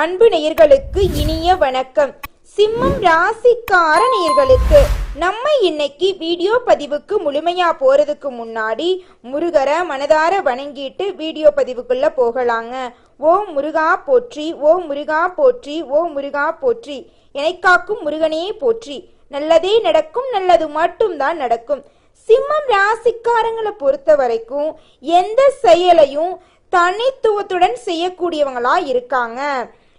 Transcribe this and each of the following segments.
அன்பு நேயர்களுக்கு இனிய வணக்கம். சிம்மம் ராசிக்கார நேயர்களுக்கு நம்ம இன்னைக்கு வீடியோ பதிவுக்கு முழுமையா போறதுக்கு முன்னாடி முருகரை மனதார வணங்கிட்டு வீடியோ பதிவுக்குள்ள போகலாங்க. ஓ முருகா போற்றி ஓ முருகா போற்றி ஓ முருகா போற்றி. என்னை முருகனையே முருகனே போற்றி. நல்லதே நடக்கும் நல்லது மட்டும்தான் நடக்கும். சிம்மம் ராசிக்காரங்களை பொறுத்த வரைக்கும் எந்த செயலையும் தனித்துவத்துடன் செய்யக்கூடியவங்களா இருக்காங்க.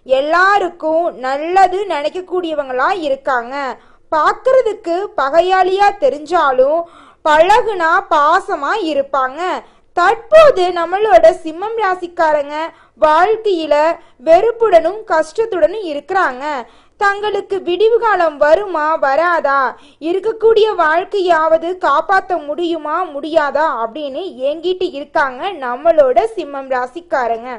எல்லாருக்கும் நல்லது நினைக்கக்கூடியவங்களா இருக்காங்க. பார்க்கறதுக்கு பகையாளியா தெரிஞ்சாலும் பழகுனா பாசமா இருப்பாங்க. தற்போது நம்மளோட சிம்மம் ராசிக்காரங்க வாழ்க்கையில வெறுப்புடனும் கஷ்டத்துடனும் இருக்கிறாங்க. தங்களுக்கு விடிவு காலம் வருமா வராதா? இருக்கக்கூடிய வாழ்க்கையாவது காப்பாற்ற முடியுமா முடியாதா? அப்படின்னு ஏங்கிட்டு இருக்காங்க நம்மளோட சிம்மம் ராசிக்காரங்க.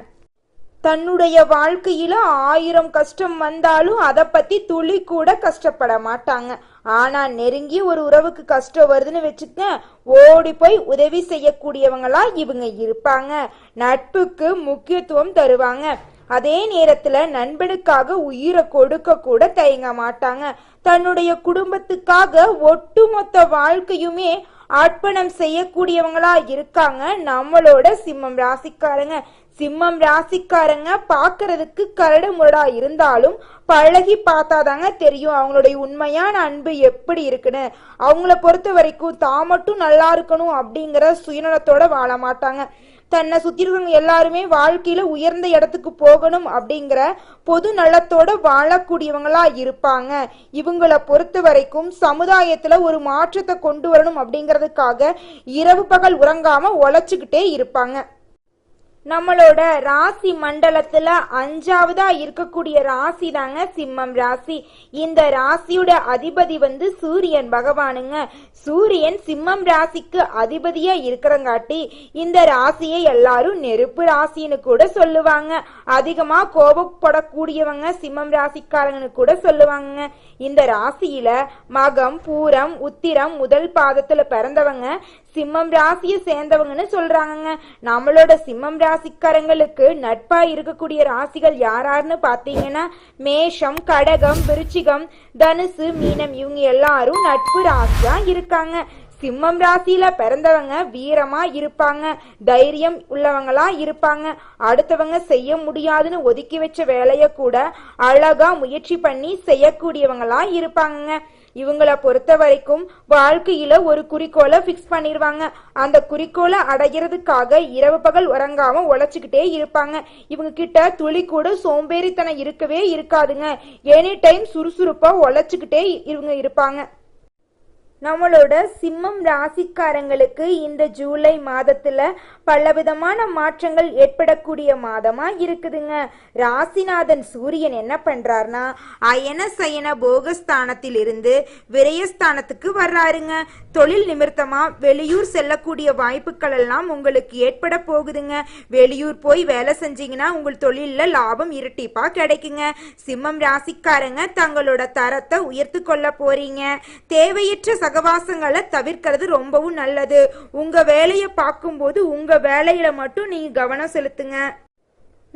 தன்னுடைய வாழ்க்கையில ஆயிரம் கஷ்டம் வந்தாலும் அதை பத்தி துளி கூட கஷ்டப்பட மாட்டாங்க. ஆனா நெருங்கி ஒரு உறவுக்கு கஷ்டம் வருதுன்னு வச்சுக்க ஓடி போய் உதவி செய்யக்கூடியவங்களா இவங்க இருப்பாங்க. நட்புக்கு முக்கியத்துவம் தருவாங்க. அதே நேரத்துல நண்பனுக்காக உயிரை கொடுக்க கூட தயங்க மாட்டாங்க. தன்னுடைய குடும்பத்துக்காக ஒட்டுமொத்த வாழ்க்கையுமே அர்ப்பணம் செய்யக்கூடியவங்களா இருக்காங்க. நம்மளோட சிம்மம் ராசிக்காரங்க. சிம்மம் ராசிக்காரங்க பார்க்கறதுக்கு கரடு முரடா இருந்தாலும் பழகி பார்த்தாதாங்க தெரியும் அவங்களுடைய உண்மையான அன்பு எப்படி இருக்குன்னு. அவங்கள பொறுத்த வரைக்கும் தான் மட்டும் நல்லா இருக்கணும் அப்படிங்கிற சுயநலத்தோட வாழ மாட்டாங்க. தன்னை சுத்தி இருக்கிறவங்க எல்லாருமே வாழ்க்கையில உயர்ந்த இடத்துக்கு போகணும் அப்படிங்கிற பொது நலத்தோட வாழக்கூடியவங்களா இருப்பாங்க. இவங்கள பொறுத்த வரைக்கும் சமுதாயத்துல ஒரு மாற்றத்தை கொண்டு வரணும் அப்படிங்கிறதுக்காக இரவு பகல் உறங்காம உழைச்சுக்கிட்டே இருப்பாங்க. நம்மளோட ராசி மண்டலத்துல அஞ்சாவதா இருக்கக்கூடிய ராசி தாங்க சிம்மம் ராசி. இந்த ராசியோட அதிபதி வந்து சூரியன் பகவானுங்க. சூரியன் சிம்மம் ராசிக்கு அதிபதியா இருக்கிறங்காட்டி இந்த ராசியை எல்லாரும் நெருப்பு ராசின்னு கூட சொல்லுவாங்க. அதிகமா கோபப்படக்கூடியவங்க சிம்மம் ராசிக்காரங்கன்னு கூட சொல்லுவாங்க இந்த ராசியில மகம் பூரம் உத்திரம் முதல் பாதத்துல பிறந்தவங்க. சிம்மம் ராசியை சேர்ந்தவங்கன்னு சொல்றாங்கங்க. நம்மளோட சிம்மம் ராசிக்காரங்களுக்கு நட்பா இருக்கக்கூடிய ராசிகள் யாராருன்னு பாத்தீங்கன்னா மேஷம் கடகம் விருச்சிகம் தனுசு மீனம் இவங்க எல்லாரும் நட்பு ராசியா இருக்காங்க. சிம்மம் ராசியில பிறந்தவங்க வீரமா இருப்பாங்க. தைரியம் உள்ளவங்களா இருப்பாங்க. அடுத்தவங்க செய்ய முடியாதுன்னு ஒதுக்கி வச்ச வேலைய கூட அழகா முயற்சி பண்ணி செய்யக்கூடியவங்களா இருப்பாங்க இவங்கள பொறுத்த வரைக்கும் வாழ்க்கையில ஒரு குறிக்கோளை ஃபிக்ஸ் பண்ணிடுவாங்க அந்த குறிக்கோளை அடைகிறதுக்காக இரவு பகல் உறங்காம உழைச்சிக்கிட்டே இருப்பாங்க. இவங்க கிட்ட துளி கூட சோம்பேறித்தனம் இருக்கவே இருக்காதுங்க. எனி டைம் சுறுசுறுப்பா உழைச்சிக்கிட்டே இவங்க இருப்பாங்க. நம்மளோட சிம்மம் ராசிக்காரங்களுக்கு இந்த ஜூலை மாதத்துல பலவிதமான மாற்றங்கள் ஏற்படக்கூடிய மாதமா இருக்குதுங்க. ராசிநாதன் சூரியன் என்ன பண்றாருனா அயன சயன போகஸ்தானத்தில் இருந்து விரயஸ்தானத்துக்கு வர்றாருங்க. தொழில் நிமித்தமா வெளியூர் செல்லக்கூடிய வாய்ப்புகள் எல்லாம் உங்களுக்கு ஏற்பட போகுதுங்க. வெளியூர் போய் வேலை செஞ்சீங்கன்னா உங்கள் தொழிலில் லாபம் இரட்டிப்பா கிடைக்குங்க. சிம்மம் ராசிக்காரங்க தங்களோட தரத்தை உயர்த்து கொள்ள போறீங்க. தேவையற்ற சகவாசங்களை தவிர்க்கிறது ரொம்பவும் நல்லது. உங்க வேலையை பார்க்கும்போது உங்க வேலையில மட்டும் நீங்க கவனம் செலுத்துங்க.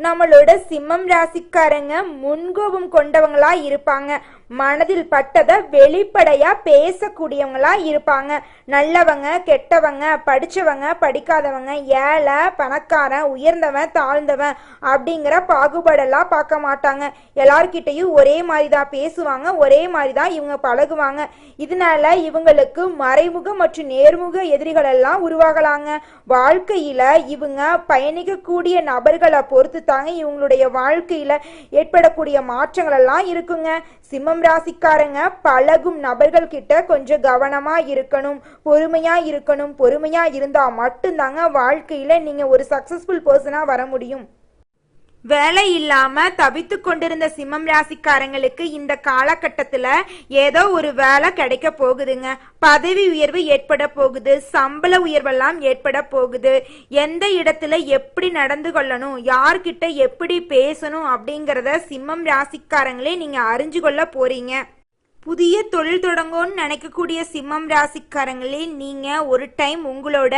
நம்மளோட சிம்மம் ராசிக்காரங்க முன்கோபம் கொண்டவங்களா இருப்பாங்க. மனதில் பட்டதை வெளிப்படையா பேசக்கூடியவங்களா இருப்பாங்க. நல்லவங்க கெட்டவங்க படிச்சவங்க படிக்காதவங்க ஏழை பணக்காரன் உயர்ந்தவன் தாழ்ந்தவன் அப்படிங்கிற பாகுபாடெல்லாம் பார்க்க மாட்டாங்க. எல்லார்கிட்டையும் ஒரே மாதிரி தான் பேசுவாங்க ஒரே மாதிரி தான் இவங்க பழகுவாங்க. இதனால இவங்களுக்கு மறைமுக மற்றும் நேர்முக எதிரிகள் எல்லாம் உருவாகலாங்க. வாழ்க்கையில இவங்க பயணிக்கக்கூடிய நபர்களை பொறுத்து தாங்க இவங்களுடைய வாழ்க்கையில ஏற்படக்கூடிய மாற்றங்கள் எல்லாம் இருக்குங்க. சிம்மம் ராசிக்காரங்க பழகும் நபர்கள் கிட்ட கொஞ்சம் கவனமா இருக்கணும் பொறுமையா இருக்கணும். பொறுமையா இருந்தா மட்டும்தாங்க வாழ்க்கையில நீங்க ஒரு சக்சஸ்ஃபுல் பர்சனா வர முடியும். வேலை இல்லாம தவித்து கொண்டிருந்த சிம்மம் ராசிக்காரங்களுக்கு இந்த காலகட்டத்துல ஏதோ ஒரு வேலை கிடைக்க போகுதுங்க. பதவி உயர்வு ஏற்பட போகுது. சம்பள உயர்வெல்லாம் ஏற்பட போகுது. எந்த இடத்துல எப்படி நடந்து கொள்ளணும்? யார்கிட்ட எப்படி பேசணும்? அப்படிங்கறத சிம்மம் ராசிக்காரங்களே நீங்க அறிஞ்சு கொள்ள போறீங்க. புதிய தொழில் தொடங்கும்னு நினைக்கக்கூடிய சிம்மம் ராசிக்காரங்களே நீங்க ஒரு டைம் உங்களோட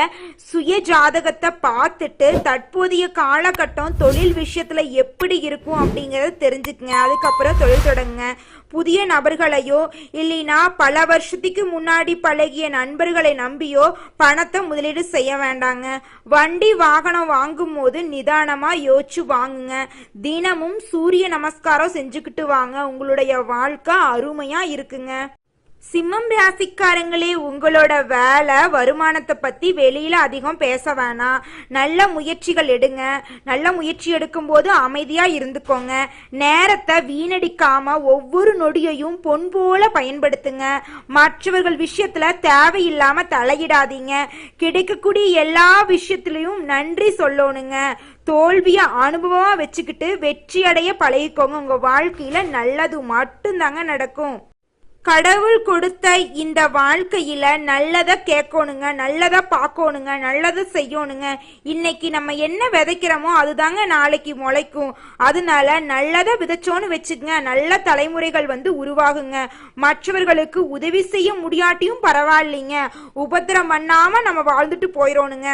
சுய ஜாதகத்தை பார்த்துட்டு தற்போதைய காலகட்டம் தொழில் விஷயத்துல எப்படி இருக்கும் அப்படிங்கறத தெரிஞ்சுக்கங்க. அதுக்கப்புறம் தொழில் தொடங்குங்க. புதிய நபர்களையோ இல்லைனா பல வருஷத்துக்கு முன்னாடி பழகிய நண்பர்களை நம்பியோ பணத்தை முதலீடு செய்ய வேண்டாங்க. வண்டி வாகனம் வாங்கும் போது நிதானமா யோசிச்சு வாங்குங்க. தினமும் சூரிய நமஸ்காரம் செஞ்சுக்கிட்டு வாங்க. உங்களுடைய வாழ்க்கை அருமையா இருக்குங்க. சிம்மம் ராசிக்காரங்களே உங்களோட வேலை வருமானத்தை பத்தி வெளியில அதிகம் பேச வேணாம். நல்ல முயற்சிகள் எடுங்க. நல்ல முயற்சி எடுக்கும்போது அமைதியா இருந்துக்கோங்க. நேரத்தை வீணடிக்காம ஒவ்வொரு நொடியையும் பொன் போல பயன்படுத்துங்க. மற்றவர்கள் விஷயத்துல தேவையில்லாம தலையிடாதீங்க. கிடைக்கக்கூடிய எல்லா விஷயத்திலையும் நன்றி சொல்லணுங்க. தோல்விய அனுபவமா வச்சுக்கிட்டு வெற்றி அடைய பழகிக்கோங்க. உங்க வாழ்க்கையில நல்லது மட்டும்தாங்க நடக்கும். கடவுள் கொடுத்த இந்த வாழ்க்கையில நல்லதை கேட்கணுங்க நல்லதை பார்க்கணுங்க நல்லதை செய்யணுங்க. இன்னைக்கு நம்ம என்ன விதைக்கிறோமோ அதுதாங்க நாளைக்கு முளைக்கும். அதனால நல்லதை விதைச்சோன்னு வச்சுக்கங்க. நல்ல தலைமுறைகள் வந்து உருவாகுங்க. மற்றவர்களுக்கு உதவி செய்ய முடியாட்டியும் பரவாயில்லைங்க. உபத்திரம் பண்ணாம நம்ம வாழ்ந்துட்டு போயிடணுங்க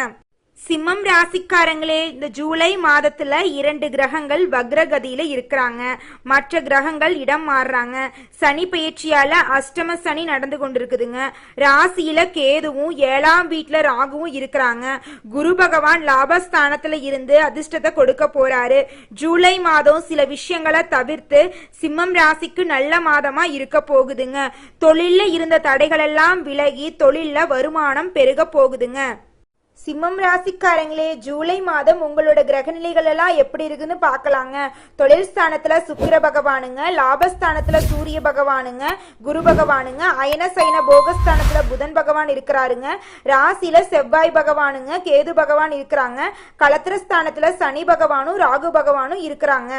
சிம்மம் ராசிக்காரங்களே இந்த ஜூலை மாதத்துல இரண்டு கிரகங்கள் வக்ரகதியில இருக்கிறாங்க. மற்ற கிரகங்கள் இடம் மாறுறாங்க. சனி பயிற்சியால அஷ்டம சனி நடந்து கொண்டிருக்குதுங்க. ராசியில கேதுவும் ஏழாம் வீட்டுல ராகுவும் இருக்கிறாங்க. குரு பகவான் லாபஸ்தானத்துல இருந்து அதிர்ஷ்டத்தை கொடுக்க போறாரு. ஜூலை மாதம் சில விஷயங்களை தவிர்த்து சிம்மம் ராசிக்கு நல்ல மாதமா இருக்க போகுதுங்க. தொழில்ல இருந்த தடைகள் எல்லாம் விலகி தொழில்ல வருமானம் பெருக போகுதுங்க. சிம்மம் ராசிக்காரங்களே ஜூலை மாதம் உங்களோட கிரகநிலைகள் எல்லாம் எப்படி இருக்குன்னு பார்க்கலாங்க. தொழில் ஸ்தானத்துல சுக்கிர பகவானுங்க லாபஸ்தானத்துல சூரிய பகவானுங்க குரு பகவானுங்க அயன சைன போகஸ்தானத்துல புதன் பகவான் இருக்கிறாருங்க. ராசியில செவ்வாய் பகவானுங்க கேது பகவான் இருக்கிறாங்க. கலத்திரஸ்தானத்துல சனி பகவானும் ராகு பகவானும் இருக்கிறாங்க.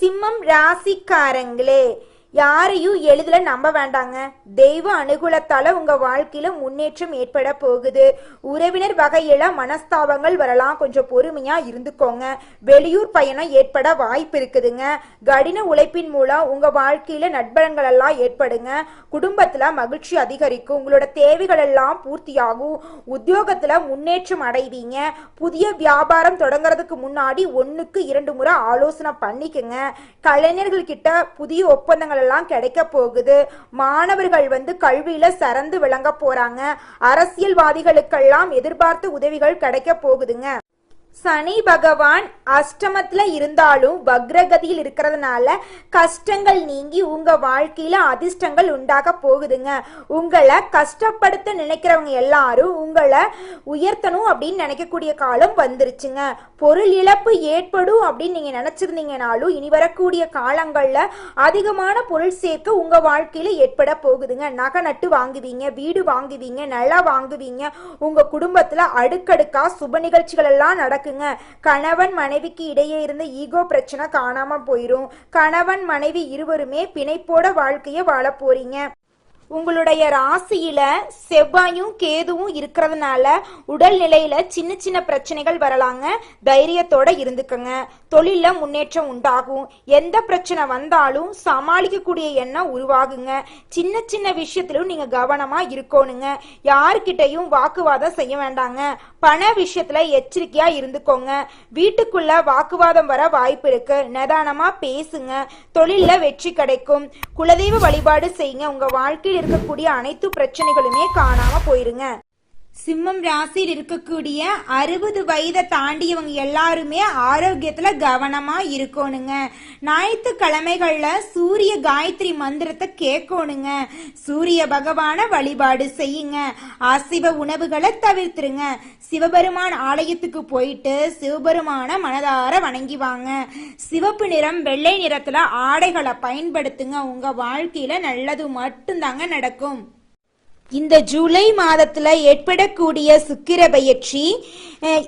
சிம்மம் ராசிக்காரங்களே யாரையும் எளிதில் நம்ப வேண்டாங்க. தெய்வ அனுகூலத்தால உங்க வாழ்க்கையில முன்னேற்றம் ஏற்பட போகுது. உறவினர் வகையில மனஸ்தாபங்கள் வரலாம். கொஞ்சம் பொறுமையா இருந்துக்கோங்க. வெளியூர் பயணம் ஏற்பட வாய்ப்பு இருக்குதுங்க. கடின உழைப்பின் மூலம் உங்க வாழ்க்கையில நட்பலங்கள் எல்லாம் ஏற்படுங்க. குடும்பத்துல மகிழ்ச்சி அதிகரிக்கும். உங்களோட தேவைகள் எல்லாம் பூர்த்தியாகும். உத்தியோகத்துல முன்னேற்றம் அடைவீங்க. புதிய வியாபாரம் தொடங்குறதுக்கு முன்னாடி ஒன்றுக்கு இரண்டு முறை ஆலோசனை பண்ணிக்கங்க. கலைஞர்கள் கிட்ட புதிய ஒப்பந்தங்கள் எல்லாம் கிடைக்க போகுது. மாணவர்கள் வந்து கல்வியில சிறந்து விளங்க போறாங்க. அரசியல்வாதிகளுக்கெல்லாம் எதிர்பார்த்த உதவிகள் கிடைக்க போகுதுங்க. சனி பகவான் அஷ்டமத்துல இருந்தாலும் வக்ரகதியில் இருக்கிறதுனால கஷ்டங்கள் நீங்கி உங்க வாழ்க்கையில அதிர்ஷ்டங்கள் உண்டாக போகுதுங்க. உங்களை கஷ்டப்படுத்த நினைக்கிறவங்க எல்லாரும் உங்களை உயர்த்தணும் அப்படின்னு நினைக்கக்கூடிய காலம் வந்துருச்சுங்க. பொருள் இழப்பு ஏற்படும் அப்படின்னு நீங்க நினைச்சிருந்தீங்கனாலும் இனி வரக்கூடிய காலங்கள்ல அதிகமான பொருள் சேர்க்க உங்க வாழ்க்கையில ஏற்பட போகுதுங்க. நகை நட்டு வாங்குவீங்க வீடு வாங்குவீங்க நிலம் வாங்குவீங்க. உங்க குடும்பத்துல அடுக்கடுக்கா சுப நிகழ்ச்சிகள் எல்லாம் நடக்குங்க கணவன் மனைவிக்கு இடையே இருந்த ஈகோ பிரச்சனை காணாம போயிரும். கணவன் மனைவி இருவருமே பிணைப்போட வாழ்க்கைய வாழ போறீங்க. உங்களுடைய ராசியில செவ்வாயும் கேதுவும் இருக்கிறதுனால உடல்நிலையில சின்ன சின்ன பிரச்சனைகள் வரலாங்க. தைரியத்தோட இருந்துக்கங்க. தொழில முன்னேற்றம் உண்டாகும். எந்த பிரச்சனை வந்தாலும் சமாளிக்கக்கூடிய எண்ணம் உருவாகுங்க. சின்ன சின்ன விஷயத்திலும் நீங்க கவனமா இருக்கணுங்க. யாருக்கிட்டையும் வாக்குவாதம் செய்ய வேண்டாங்க. பண விஷயத்துல எச்சரிக்கையா இருந்துக்கோங்க. வீட்டுக்குள்ள வாக்குவாதம் வர வாய்ப்பு இருக்கு. நிதானமா பேசுங்க. தொழில வெற்றி கிடைக்கும். குலதெய்வ வழிபாடு செய்யுங்க. உங்க வாழ்க்கையில் இருக்கக்கூடிய அனைத்து பிரச்சனைகளுமே காணாம போயிருங்க. சிம்மம் ராசியில் இருக்கக்கூடிய அறுபது வயதை தாண்டியவங்க எல்லாருமே ஆரோக்கியத்துல கவனமா இருக்கணுங்க. ஞாயிற்றுக்கிழமைகள்ல சூரிய காயத்ரி மந்திரத்தை கேட்கணுங்க. சூரிய பகவான வழிபாடு செய்யுங்க. அசைவ உணவுகளை தவிர்த்துருங்க. சிவபெருமான் ஆலயத்துக்கு போயிட்டு சிவபெருமான மனதார வணங்கி வாங்க. சிவப்பு நிறம் வெள்ளை நிறத்துல ஆடைகளை பயன்படுத்துங்க. உங்க வாழ்க்கையில நல்லது மட்டும்தாங்க நடக்கும். இந்த ஜூலை மாதத்துல ஏற்படக்கூடிய சுக்கிர பயிற்சி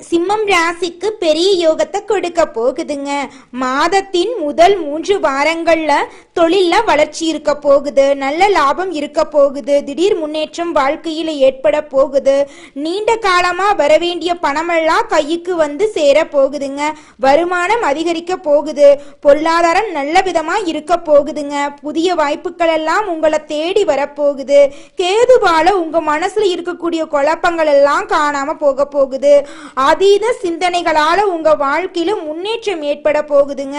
சிம்மம் ராசிக்கு பெரிய யோகத்தை கொடுக்க போகுதுங்க. மாதத்தின் முதல் மூன்று வாரங்கள்ல தொழில்ல வளர்ச்சி இருக்க போகுது நல்ல லாபம் இருக்க போகுது திடீர் முன்னேற்றம் வாழ்க்கையில ஏற்பட போகுது. நீண்ட காலமா வர வேண்டிய பணமெல்லாம் கைக்கு வந்து சேர போகுதுங்க. வருமானம் அதிகரிக்க போகுது பொருளாதாரம் நல்ல விதமா இருக்க போகுதுங்க. புதிய வாய்ப்புகள் எல்லாம் உங்களை தேடி வரப்போகுது. இதனால உங்க மனசுல இருக்கக்கூடிய குழப்பங்கள் எல்லாம் காணாம போக போகுது. அதீத சிந்தனைகளால உங்க வாழ்க்கையில முன்னேற்றம் ஏற்பட போகுதுங்க.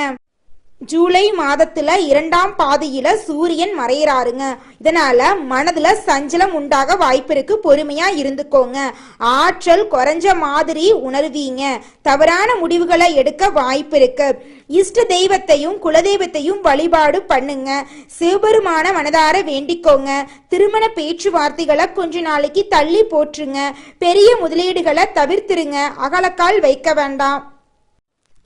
ஜூலை மாதத்துல இரண்டாம் பாதியில சூரியன் மறையறாருங்க. இதனால மனதுல சஞ்சலம் உண்டாக வாய்ப்பு இருக்கு. பொறுமையா இருந்துக்கோங்க. ஆற்றல் குறைஞ்ச மாதிரி உணர்வீங்க. தவறான முடிவுகளை எடுக்க வாய்ப்பு இருக்கு. இஷ்ட தெய்வத்தையும் குலதெய்வத்தையும் வழிபாடு பண்ணுங்க. சிவபெருமான மனதார வேண்டிக்கோங்க. திருமண பேச்சுவார்த்தைகளை கொஞ்ச நாளைக்கு தள்ளி போற்றுங்க. பெரிய முதலீடுகளை தவிர்த்துருங்க. அகலக்கால் வைக்க வேண்டாம்.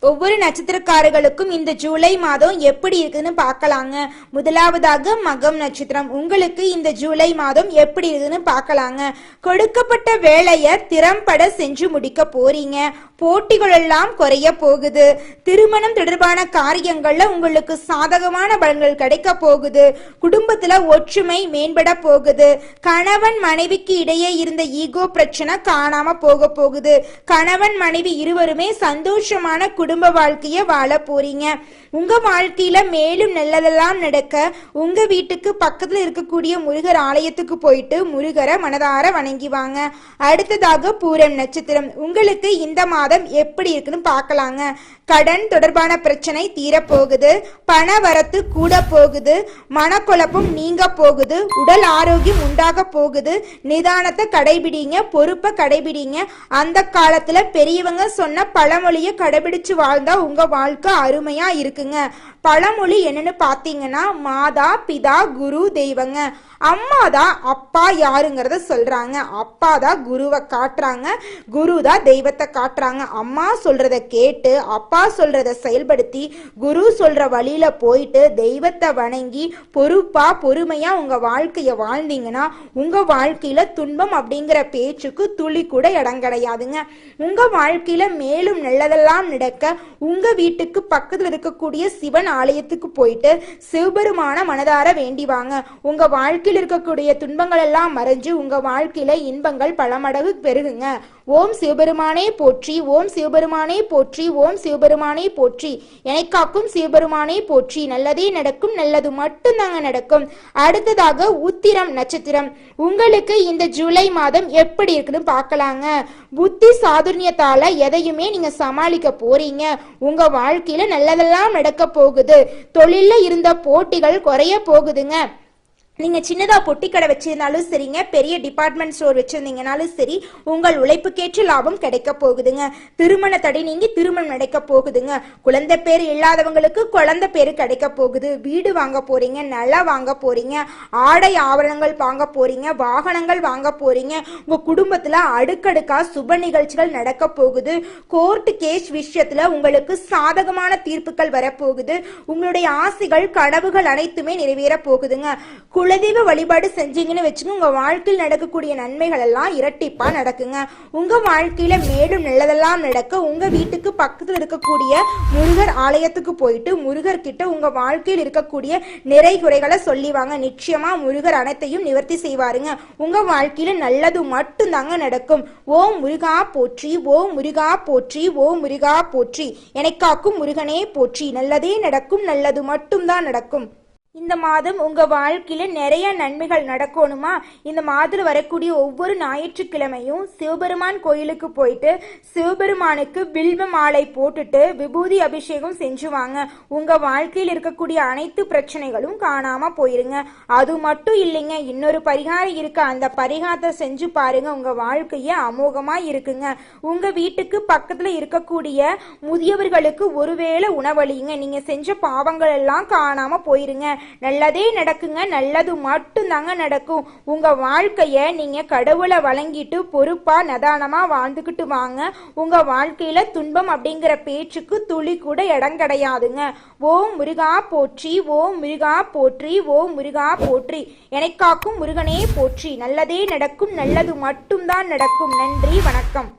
ஒவ்வொரு நட்சத்திரக்காரர்களுக்கும் இந்த ஜூலை மாதம் எப்படி இருக்குன்னு பார்க்கலாங்க. முதலாவதாக மகம் நட்சத்திரம். உங்களுக்கு இந்த ஜூலை மாதம் எப்படி இருக்குதுன்னு பார்க்கலாங்க. கொடுக்கப்பட்ட வேலையை திறம்பட செஞ்சு முடிக்க போறீங்க. போட்டிகளெல்லாம் குறைய போகுது. திருமணம் தொடர்பான காரியங்கள்ல உங்களுக்கு சாதகமான பலன்கள் கிடைக்க போகுது. குடும்பத்துல ஒற்றுமை மேம்பட போகுது. கணவன் மனைவிக்கு இடையே இருந்த ஈகோ பிரச்சனை காணாம போக போகுது. கணவன் மனைவி இருவருமே சந்தோஷமான குடும்ப வாழ்க்கைய வாழ போறீங்க. உங்க வாழ்க்கையில மேலும் நல்லதெல்லாம் நடக்க உங்க வீட்டுக்கு பக்கத்துல இருக்கக்கூடிய முருகர் ஆலயத்துக்கு போயிட்டு முருகரை மனதார வணங்கி வாங்க. அடுத்ததாக பூரம் நட்சத்திரம். உங்களுக்கு இந்த மாதம் எப்படி இருக்குன்னு பார்க்கலாங்க. கடன் தொடர்பான பிரச்சனை தீரப்போகுது. பண வரத்து கூட போகுது. மனக்குழப்பம் நீங்க போகுது. உடல் ஆரோக்கியம் உண்டாக போகுது. நிதானத்தை கடைபிடிங்க பொறுப்பை கடைபிடிங்க. அந்த காலத்துல பெரியவங்க சொன்ன பழமொழியை கடைபிடிச்சு வாழ்ந்தா உங்க வாழ்க்கை அருமையா இருக்குங்க. பழமொழி என்னன்னு பார்த்தீங்கன்னா மாதா பிதா குரு தெய்வங்க. அம்மா தான் அப்பா யாருங்கிறத சொல்றாங்க. அப்பா தான் குருவை காட்டுறாங்க. குரு தான் தெய்வத்தை காட்டுறாங்க. அம்மா சொல்றத கேட்டு அப்பா சொல்றத செயல்படுத்தி குரு சொல்ற வழியில போயிட்டு தெய்வத்தை வணங்கி பொறுப்பா பொறுமையா உங்க வாழ்க்கைய வாழ்ந்தீங்கன்னா உங்க வாழ்க்கையில துன்பம் அப்படிங்கிற பேச்சுக்கு துளி கூட இடம் கிடையாதுங்க. உங்க வாழ்க்கையில மேலும் நல்லதெல்லாம் நடக்க உங்க வீட்டுக்கு பக்கத்துல இருக்கக்கூடிய சிவன் ஆலயத்துக்கு போயிட்டு சிவபெருமான மனதார வேண்டி வாங்க. உங்க வாழ்க்கையில் இருக்கக்கூடிய துன்பங்கள் எல்லாம் மறைஞ்சு உங்க வாழ்க்கையில இன்பங்கள் பல மடங்கு பெருகுங்க. ஓம் சிவபெருமானே போற்றி ஓம் சிவபெருமானே போற்றி ஓம் சிவபெருமானே போற்றி. எனக்காக்கும் சிவபெருமானே போற்றி. நல்லதே நடக்கும் நல்லது மட்டும்தாங்க நடக்கும். அடுத்ததாக உத்திரம் நட்சத்திரம். உங்களுக்கு இந்த ஜூலை மாதம் எப்படி இருக்குன்னு பார்க்கலாங்க. புத்தி சாதுர்யத்தால எதையுமே நீங்க சமாளிக்க போறீங்க. உங்க வாழ்க்கையில நல்லதெல்லாம் நடக்க போகுது. தொழில்ல இருந்த போட்டிகள் குறைய போகுதுங்க. நீங்கள் சின்னதாக பொட்டி கடை வச்சிருந்தாலும் சரிங்க பெரிய டிபார்ட்மெண்ட் ஸ்டோர் வச்சுருந்தீங்கனாலும் சரி உங்கள் உழைப்புக்கேற்ற லாபம் கிடைக்க போகுதுங்க. திருமண தடை நீங்கி திருமணம் நடக்க போகுதுங்க. குழந்தை பேர் இல்லாதவங்களுக்கு குழந்தை பேர் கிடைக்க போகுது. வீடு வாங்க போறீங்க நிலம் வாங்க போறீங்க ஆடை ஆவரணங்கள் வாங்க போறீங்க வாகனங்கள் வாங்க போறீங்க. உங்கள் குடும்பத்தில் அடுக்கடுக்காக சுப நிகழ்ச்சிகள் நடக்க போகுது. கோர்ட் கேஸ் விஷயத்தில் உங்களுக்கு சாதகமான தீர்ப்புகள் வரப்போகுது உங்களுடைய ஆசைகள் கனவுகள் அனைத்துமே நிறைவேற போகுதுங்க. குலதெய்வ வழிபாடு செஞ்சீங்கன்னு வச்சுங்க உங்க வாழ்க்கையில் நடக்கக்கூடிய நன்மைகள் எல்லாம் இரட்டிப்பா நடக்குங்க. உங்க வாழ்க்கையில மேலும் நல்லதெல்லாம் நடக்க உங்க வீட்டுக்கு பக்கத்துல இருக்கக்கூடிய முருகர் ஆலயத்துக்கு போயிட்டு முருகர் கிட்ட உங்க வாழ்க்கையில் இருக்கக்கூடிய நிறை குறைகளை சொல்லிவாங்க நிச்சயமாக நிச்சயமா முருகர் அனைத்தையும் நிவர்த்தி செய்வாருங்க. உங்க வாழ்க்கையில நல்லது மட்டும்தாங்க நடக்கும். ஓம் முருகா போற்றி ஓ முருகா போற்றி ஓ முருகா போற்றி. எனக்காக்கும் முருகனே போற்றி. நல்லதே நடக்கும் நல்லது மட்டும்தான் நடக்கும். இந்த மாதம் உங்க வாழ்க்கையில நிறைய நன்மைகள் நடக்கணுமா? இந்த மாதத்தில் வரக்கூடிய ஒவ்வொரு ஞாயிற்றுக்கிழமையும் சிவபெருமான் கோயிலுக்கு போயிட்டு சிவபெருமானுக்கு வில்வ மாலை போட்டுட்டு விபூதி அபிஷேகம் செஞ்சுவாங்க உங்க வாழ்க்கையில் இருக்கக்கூடிய அனைத்து பிரச்சனைகளும் காணாம போயிருங்க. அது மட்டும் இல்லைங்க இன்னொரு பரிகாரம் இருக்கு. அந்த பரிகாரத்தை செஞ்சு பாருங்க. உங்க வாழ்க்கைய அமோகமா இருக்குங்க. உங்க வீட்டுக்கு பக்கத்துல இருக்கக்கூடிய முதியவர்களுக்கு ஒருவேளை உணவழியுங்க நீங்க செஞ்ச பாவங்கள் எல்லாம் காணாம போயிருங்க. நல்லதே நடக்குங்க நல்லது மட்டும்தாங்க நடக்கும். உங்கள் வாழ்க்கையை நீங்கள் கடவுளை வழங்கிட்டு பொறுப்பாக நிதானமாக வாழ்ந்துக்கிட்டு வாங்க. உங்கள் வாழ்க்கையில் துன்பம் அப்படிங்கிற பேச்சுக்கு துளி கூட இடம் கிடையாதுங்க. ஓ முருகா போற்றி ஓ முருகா போற்றி ஓ முருகா போற்றி. எனக்காக்கும் முருகனே போற்றி. நல்லதே நடக்கும் நல்லது மட்டும்தான் நடக்கும். நன்றி வணக்கம்.